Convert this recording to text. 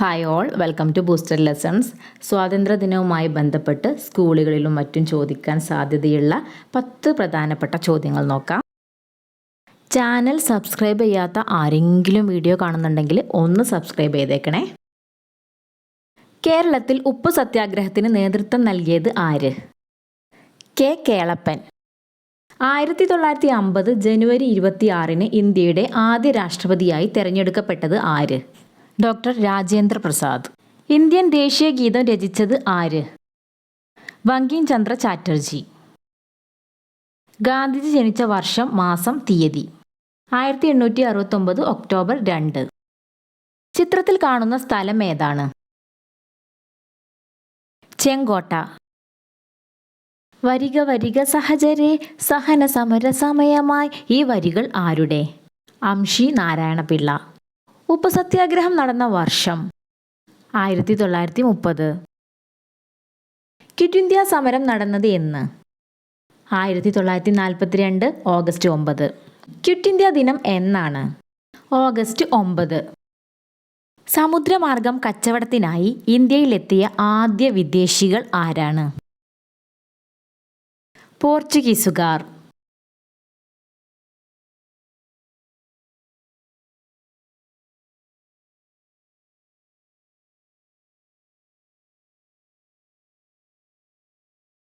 Hi all welcome to Booster Lessons സ്വാതന്ത്ര്യദിനവുമായി ബന്ധപ്പെട്ട് സ്കൂളുകളിലും മറ്റും ചോദിക്കാൻ സാധ്യതയുള്ള പത്ത് പ്രധാനപ്പെട്ട ചോദ്യങ്ങൾ നോക്കാം. ചാനൽ സബ്സ്ക്രൈബ് ചെയ്യാത്ത ആരെങ്കിലും വീഡിയോ കാണുന്നുണ്ടെങ്കിൽ ഒന്ന് സബ്സ്ക്രൈബ് ചെയ്തേക്കണേ. കേരളത്തിൽ ഉപ്പ് സത്യാഗ്രഹത്തിന് നേതൃത്വം നൽകിയത് ആര്? കെ കേളപ്പൻ. ആയിരത്തി തൊള്ളായിരത്തി അമ്പത് ജനുവരി ഇരുപത്തിയാറിന് ഇന്ത്യയുടെ ആദ്യ രാഷ്ട്രപതിയായി തെരഞ്ഞെടുക്കപ്പെട്ടത് ആര്? ഡോക്ടർ രാജേന്ദ്ര പ്രസാദ്. ഇന്ത്യൻ ദേശീയ ഗീതം രചിച്ചത് ആര്? വങ്കിം ചന്ദ്ര ചാറ്റർജി. ഗാന്ധിജി ജനിച്ച വർഷം മാസം തീയതി. ആയിരത്തി എണ്ണൂറ്റി അറുപത്തൊമ്പത് ഒക്ടോബർ രണ്ട്. ചിത്രത്തിൽ കാണുന്ന സ്ഥലം ഏതാണ്? ചെങ്കോട്ട. വരിക വരിക സഹചരേ സഹന സമര സമയമായി ഈ വരികൾ ആരുടെ? അംഷി നാരായണപിള്ള. ഉപ്പ് സത്യാഗ്രഹം നടന്ന വർഷം ആയിരത്തി തൊള്ളായിരത്തി മുപ്പത് ക്വിറ്റ് ഇന്ത്യ സമരം നടന്നത് എന്ന് ആയിരത്തി തൊള്ളായിരത്തി നാൽപ്പത്തിരണ്ട് ഓഗസ്റ്റ് ഒമ്പത്. ക്വിറ്റ് ഇന്ത്യ ദിനം എന്നാണ് ഓഗസ്റ്റ് ഒമ്പത്. സമുദ്രമാർഗം കച്ചവടത്തിനായി ഇന്ത്യയിലെത്തിയ ആദ്യ വിദേശികൾ ആരാണ്? പോർച്ചുഗീസുകാർ.